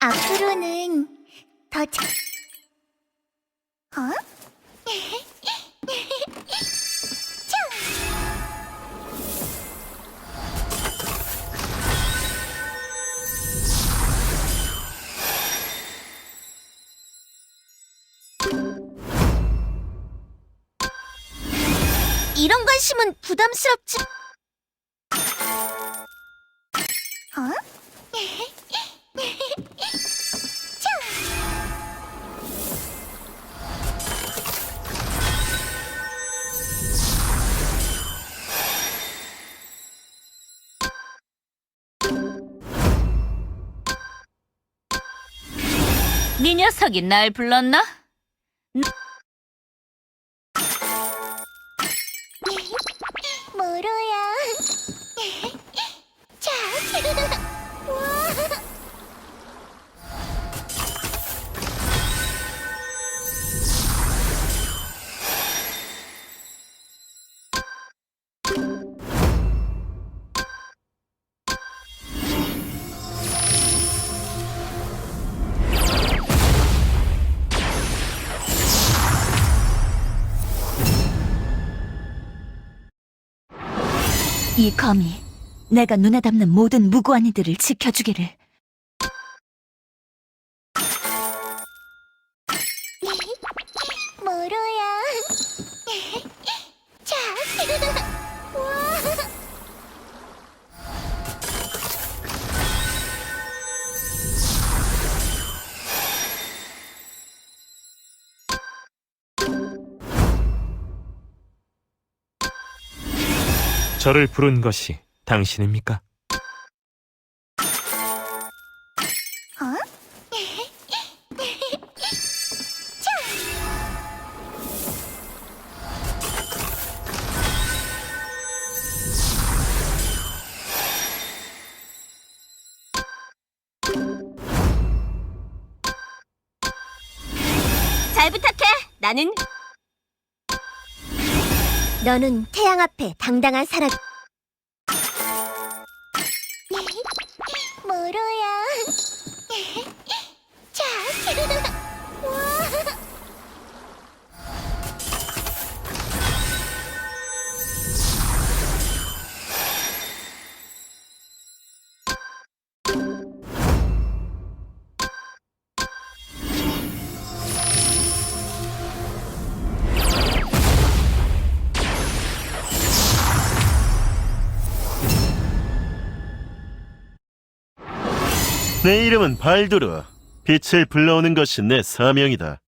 앞으로는 더 잘... 어? 이런 관심은 부담스럽지. 어? 네 녀석이 날 불렀나? 모로 이 검이 내가 눈에 담는 모든 무고한 이들을 지켜주기를. 저를 부른 것이 당신입니까? 어? 나는 너는 태양 앞에 당당한 사람. 모로야. 내 이름은 발두르. 빛을 불러오는 것이 내 사명이다.